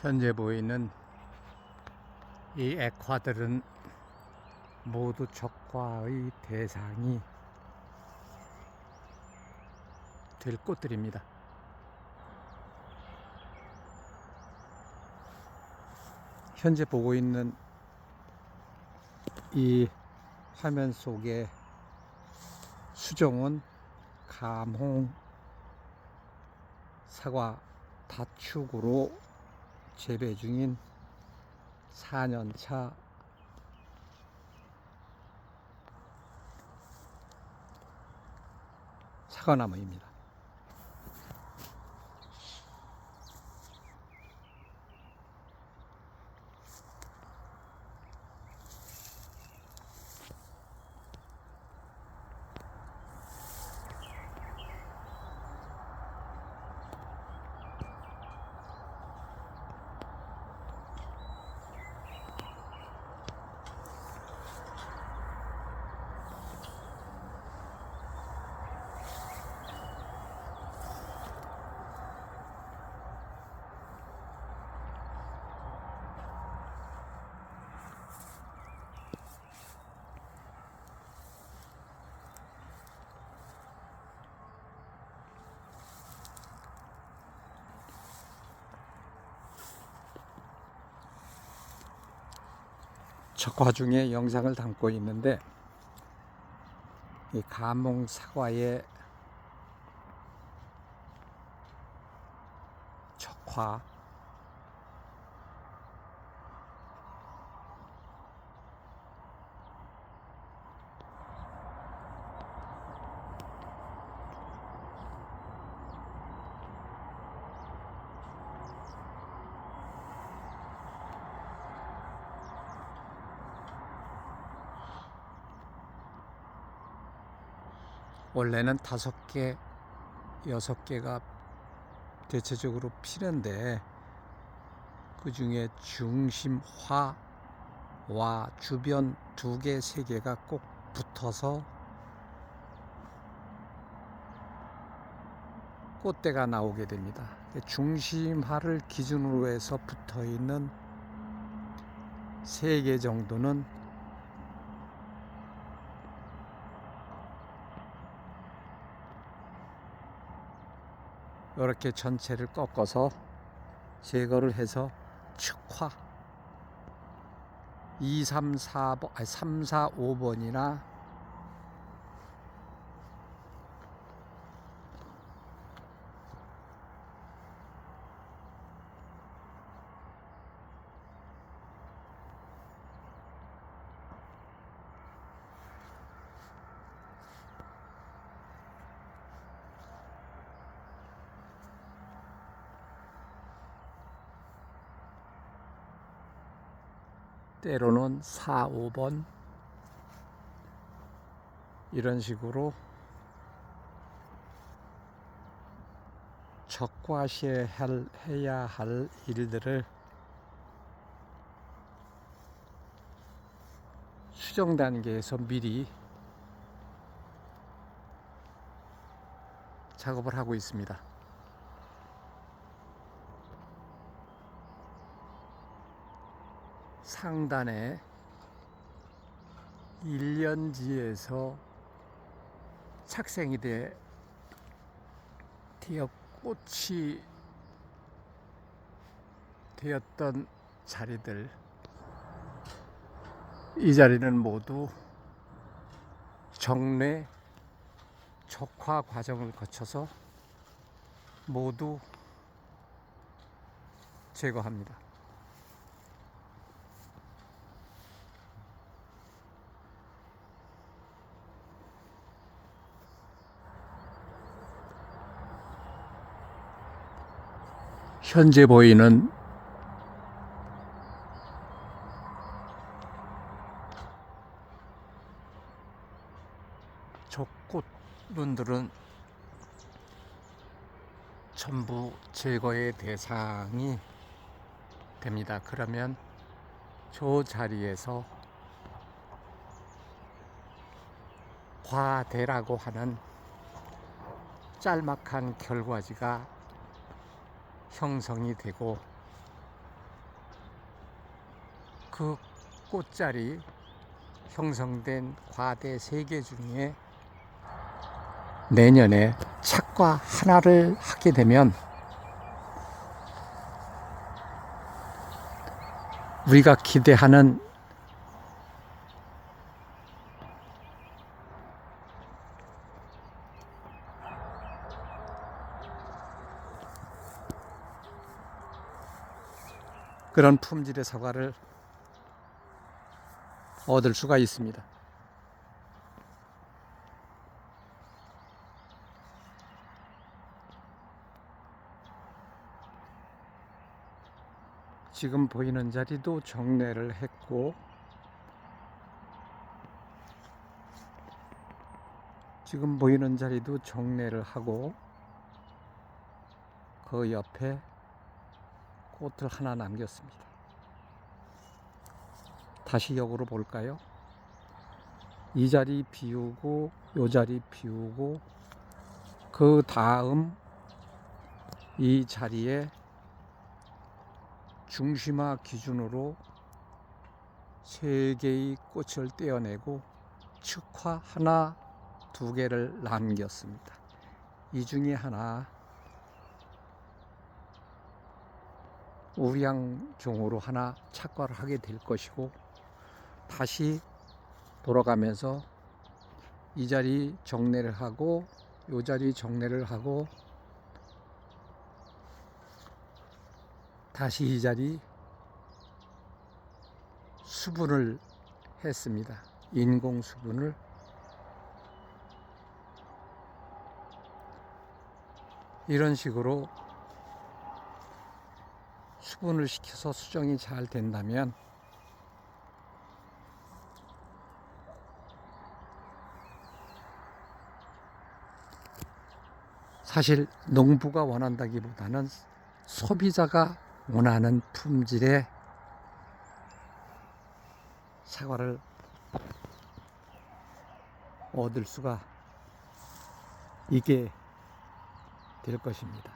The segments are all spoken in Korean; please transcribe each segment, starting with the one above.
현재 보이는 이 액화들은 모두 적과의 대상이 될 꽃들입니다. 현재 보고 있는 이 화면 속의 수종은 감홍 사과 다축으로 재배 중인 4년차 사과나무입니다. 적화 중에 영상을 담고 있는데 이 감몽 사과의 적화 원래는 다섯 개, 여섯 개가 대체적으로 피는데 그 중에 중심 화와 주변 두 개, 세 개가 꼭 붙어서 꽃대가 나오게 됩니다. 중심화를 기준으로 해서 붙어 있는 세 개 정도는 이렇게 전체를 꺾어서 제거를 해서 축화. 2, 3, 4번, 아니 3, 4, 5번이나 때로는 4, 5번 이런 식으로 적과시에 할- 해야 할 일들을 수정 단계에서 미리 작업을 하고 있습니다. 상단에 1년지에서 착생이 돼 되어 꽃이 되었던 자리들 이 자리는 모두 정례 적화 과정을 거쳐서 모두 제거합니다. 현재 보이는 적꽃분들은 전부 제거의 대상이 됩니다. 그러면 저 자리에서 과대라고 하는 짤막한 결과지가 형성이 되고 그 꽃자리 형성된 과대 세 개 중에 내년에 착과 하나를 하게 되면 우리가 기대하는 그런 품질의 사과를 얻을 수가 있습니다. 지금 보이는 자리도 정례를 했고 지금 보이는 자리도 정례를 하고 그 옆에 꽃을 하나 남겼습니다. 다시 역으로 볼까요? 이 자리 비우고 요 자리 비우고 그 다음 이 자리에 중심화 기준으로 세 개의 꽃을 떼어내고 측화 하나 두 개를 남겼습니다. 이 중에 하나 우량종으로 하나 착과를 하게 될 것이고 다시 돌아가면서 이 자리 정례를 하고 이 자리 정례를 하고 다시 이 자리 수분을 했습니다. 인공 수분을 이런 식으로 수분을 시켜서 수정이 잘 된다면 사실 농부가 원한다기보다는 소비자가 원하는 품질의 사과를 얻을 수가 있게 될 것입니다.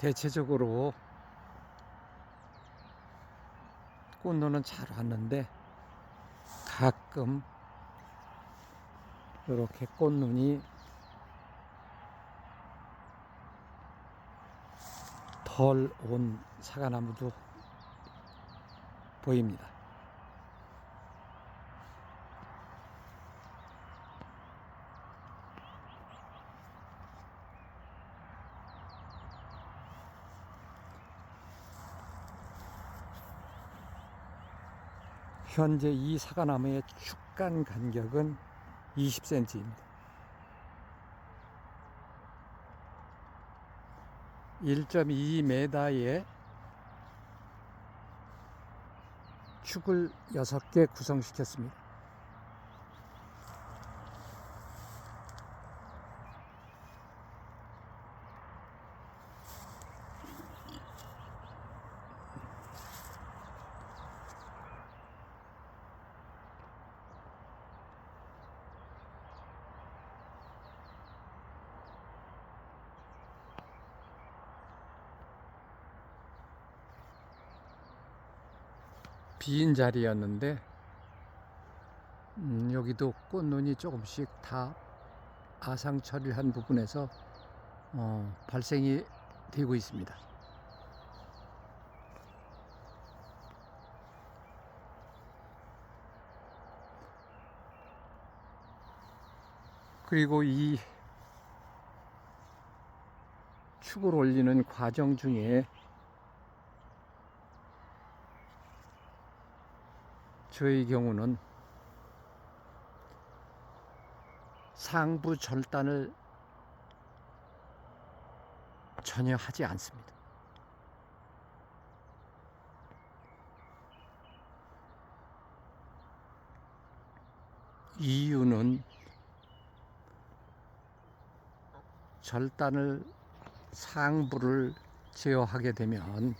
대체적으로 꽃눈은 잘 왔는데 가끔 이렇게 꽃눈이 덜 온 사과나무도 보입니다. 현재 이 사과나무의 축간 간격은 20cm입니다. 1.2m의 축을 6개 구성시켰습니다. 빈 자리였는데 음, 여기도 꽃눈이 조금씩 다 아상 처리한 부분에서 어, 발생이 되고 있습니다. 그리고 이 축을 올리는 과정 중에 저의 경우는 상부 절단을 전혀 하지 않습니다. 이유는 절단을 상부를 제어하게 되면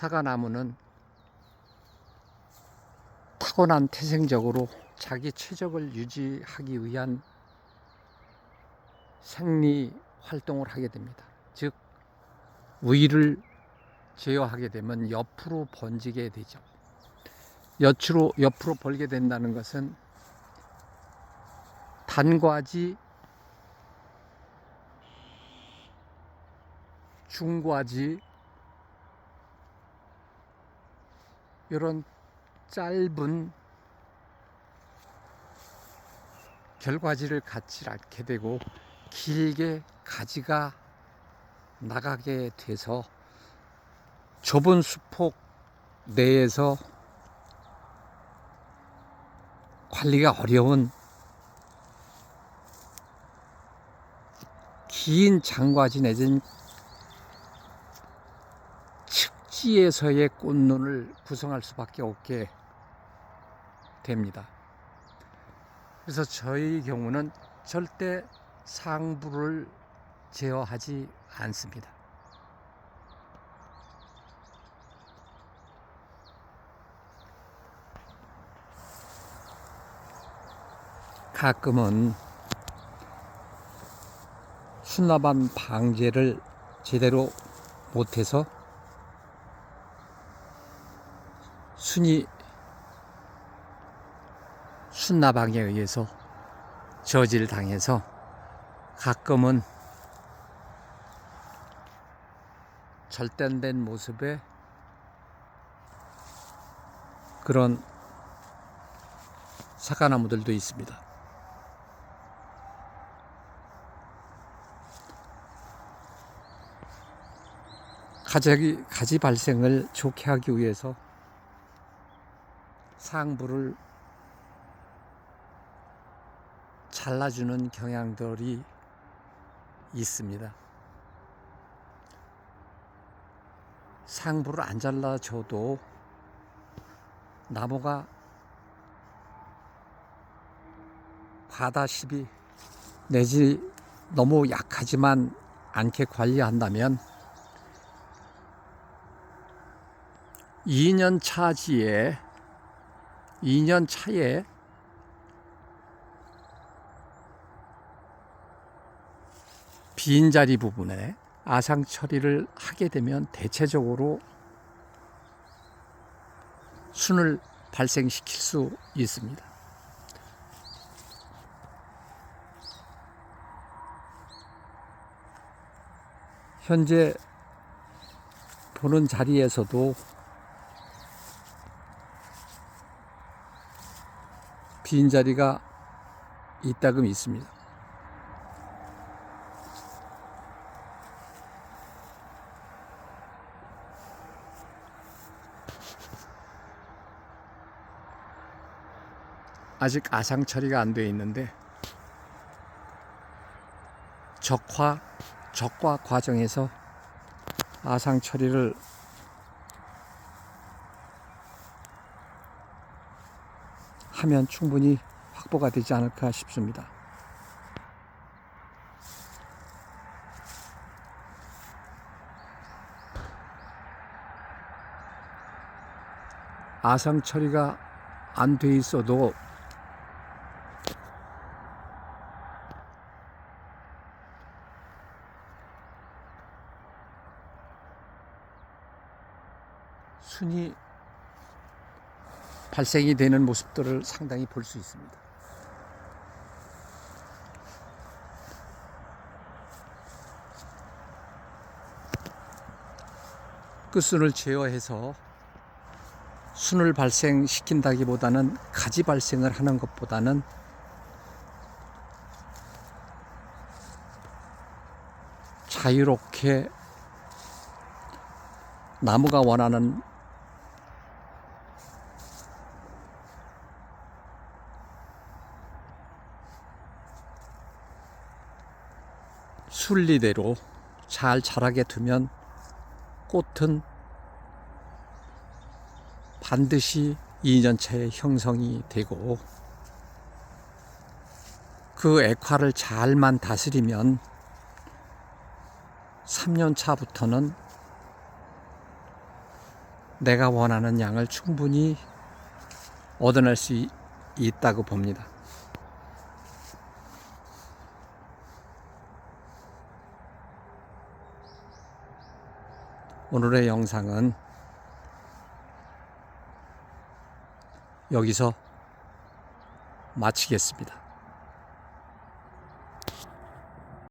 사과나무는 타고난 태생적으로 자기 최적을 유지하기 위한 생리 활동을 하게 됩니다. 즉 위를 제어하게 되면 옆으로 번지게 되죠. 옆으로 옆으로 벌게 된다는 것은 단과지, 중과지 이런 짧은 결과지를 갖지 않게 되고 길게 가지가 나가게 돼서 좁은 수폭 내에서 관리가 어려운 긴 장과지 내진 측지에서의 꽃눈을 구성할 수밖에 없게 됩니다. 그래서 저희 경우는 절대 상부를 제어하지 않습니다. 가끔은 순나반 방제를 제대로 못해서 순이 순나방에 의해서 저질 당해서 가끔은 절단된 모습의 그런 사과나무들도 있습니다. 가지, 가지 발생을 좋게 하기 위해서 상부를 잘라주는 경향들이 있습니다. 상부를 안 잘라줘도 나무가 과다십이 내지 너무 약하지만 않게 관리한다면 2년 차지에 2년 차에 빈자리 부분에 아상 처리를 하게 되면 대체적으로 순을 발생시킬 수 있습니다. 현재 보는 자리에서도 빈자리가 이따금 있습니다. 아직 아상 처리가 안 되어 있는데 적화 적과 과정에서 아상 처리를 하면 충분히 확보가 되지 않을까 싶습니다. 아상 처리가 안 돼 있어도 순이 발생이 되는 모습들을 상당히 볼 수 있습니다. 끝순을 제어해서 순을 발생시킨다기보다는 가지 발생을 하는 것보다는 자유롭게 나무가 원하는 순리대로 잘 자라게 두면 꽃은 반드시 2년차에 형성이 되고 그 액화를 잘만 다스리면 3년 차부터는 내가 원하는 양을 충분히 얻어낼 수 있- 있다고 봅니다. 오늘의 영상은 여기서 마치겠습니다.